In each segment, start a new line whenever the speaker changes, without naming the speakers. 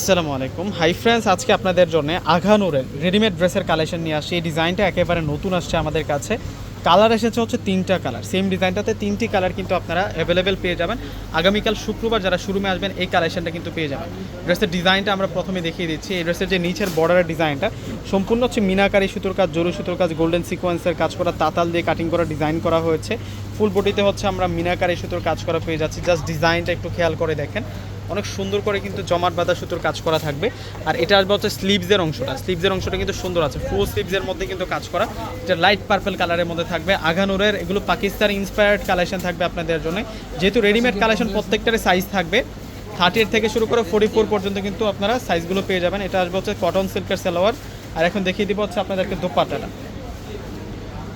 আসসালামু আলাইকুম। Hi friends আজকে আপনাদের জন্য আঘানুরের রেডিমেড ড্রেসের কালেকশন নিয়ে আসছি। এই ডিজাইনটা একেবারে নতুন আসছে আমাদের কাছে। কালার এসেছে হচ্ছে তিনটা কালার সেম ডিজাইনটাতে তিনটি কালার কিন্তু আপনারা অ্যাভেলেবেল পেয়ে যাবেন। আগামীকাল শুক্রবার যারা শোরুমে আসবেন, এই কালেকশনটা কিন্তু পেয়ে যাবেন। ড্রেসের ডিজাইনটা আমরা প্রথমে দেখিয়ে দিচ্ছি। এই ড্রেসের যে নিচের বর্ডারের ডিজাইনটা সম্পূর্ণ হচ্ছে মিনাকারি সুতোর কাজ জরু সুতোর কাজ গোল্ডেন সিকোয়েন্সের কাজ করা, তাতাল দিয়ে কাটিং করা ডিজাইন করা হয়েছে। ফুল বডিতে হচ্ছে আমরা মিনাকারি সুতোর কাজ করা পেয়ে যাচ্ছি। জাস্ট ডিজাইনটা একটু খেয়াল করে দেখেন। অনেক সুন্দর করে কিন্তু জমাট বাঁধা সুতোর কাজ করা থাকবে। আর এটা আসবে হচ্ছে স্লিভসের অংশটা। স্লিভসের অংশটা কিন্তু সুন্দর আছে। ফুল স্লিভসের মধ্যে কিন্তু কাজ করা। এটা লাইট পার্পল কালারের মধ্যে থাকবে। আঘানুরের এগুলো পাকিস্তান ইন্সপায়ার্ড কালেকশন থাকবে আপনাদের জন্য। যেহেতু রেডিমেড কালেকশন প্রত্যেকটারই সাইজ থাকবে। থার্টির থেকে শুরু করে ফোর্টি ফোর পর্যন্ত কিন্তু আপনারা সাইজগুলো পেয়ে যাবেন। এটা আসবে হচ্ছে কটন সিল্কের সালোয়ার। আর এখন দেখিয়ে দিব হচ্ছে আপনাদেরকে দোপাটাটা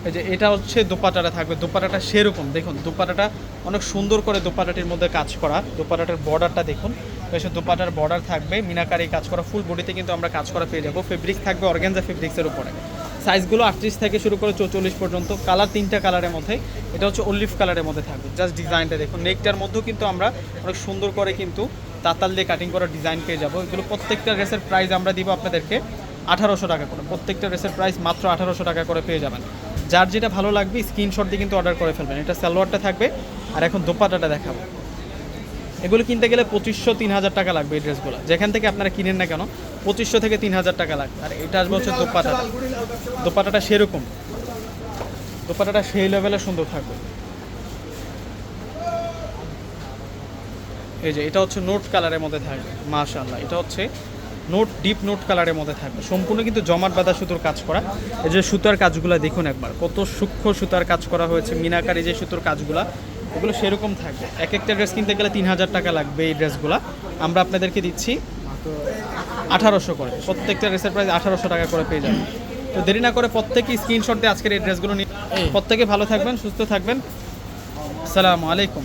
এই যে এটা হচ্ছে দোপাটাটা থাকবে। দোপাটাটা সেরকম। দেখুন, দোপাটাটা অনেক সুন্দর করে দোপাটাটির মধ্যে কাজ করা। দোপাটাটার বর্ডারটা দেখুন। বেশ দোপাটার বর্ডার থাকবে, মিনাকারি কাজ করা। ফুল বডিতে কিন্তু আমরা কাজ করা পেয়ে যাব। ফেব্রিক্স থাকবে অর্গ্যানজা ফেব্রিক্সের উপরে। সাইজগুলো আটত্রিশ থেকে শুরু করে চৌচল্লিশ পর্যন্ত। কালার তিনটা কালারের মধ্যে। এটা হচ্ছে অলিভ কালারের মধ্যে থাকবে। জাস্ট ডিজাইনটা দেখুন। নেকটার মধ্যেও কিন্তু আমরা অনেক সুন্দর করে কিন্তু তাতাল দিয়ে কাটিং করা ডিজাইন পেয়ে যাব। এগুলো প্রত্যেকটা ড্রেসের প্রাইস আমরা দিব আপনাদেরকে আঠারোশো টাকা করে। প্রত্যেকটা ড্রেসের প্রাইস মাত্র আঠারোশো টাকা করে পেয়ে যাবেন। যার যেটা ভালো লাগবে স্ক্রিনশট দিয়ে কিন্তু অর্ডার করে ফেলবেন। এটা সালোয়ারটা থাকবে, আর এখন দোপাটাটা দেখাবো। এগুলো কিনতে গেলে পঁচিশশো, তিন হাজার টাকা লাগবে এই ড্রেসগুলো যেখান থেকে আপনারা কিনেন না কেন, পঁচিশশো থেকে তিন হাজার টাকা লাগবে। আর এটা আসবে হচ্ছে দোপাটাটা। দোপাটাটা সেরকম। দোপাটাটা সেই লেভেলে সুন্দর থাকবে। এই যে, এটা হচ্ছে নোট কালারের মধ্যে থাকবে, মাশাআল্লাহ। এটা হচ্ছে নোট ডিপ নোট কালারের মধ্যে থাকবে। সম্পূর্ণ কিন্তু জমাট বাঁধা সুতোর কাজ করা। এই যে সুতার কাজগুলো দেখুন একবার। কত সূক্ষ্ম সুতার কাজ করা হয়েছে মিনাকারি যে সুতোর কাজগুলো এগুলো সেরকম থাকবে। এক একটা ড্রেস কিনতে গেলে তিন হাজার টাকা লাগবে এই ড্রেসগুলো। আমরা আপনাদেরকে দিচ্ছি আঠারোশো করে। প্রত্যেকটা ড্রেসের প্রাইস আঠারোশো টাকা করে পেয়ে যাবেন। তো দেরি না করে প্রত্যেকেই স্ক্রিনশট দিয়ে আজকের এই ড্রেসগুলো নিয়ে প্রত্যেকে ভালো থাকবেন সুস্থ থাকবেন। আসসালামু আলাইকুম।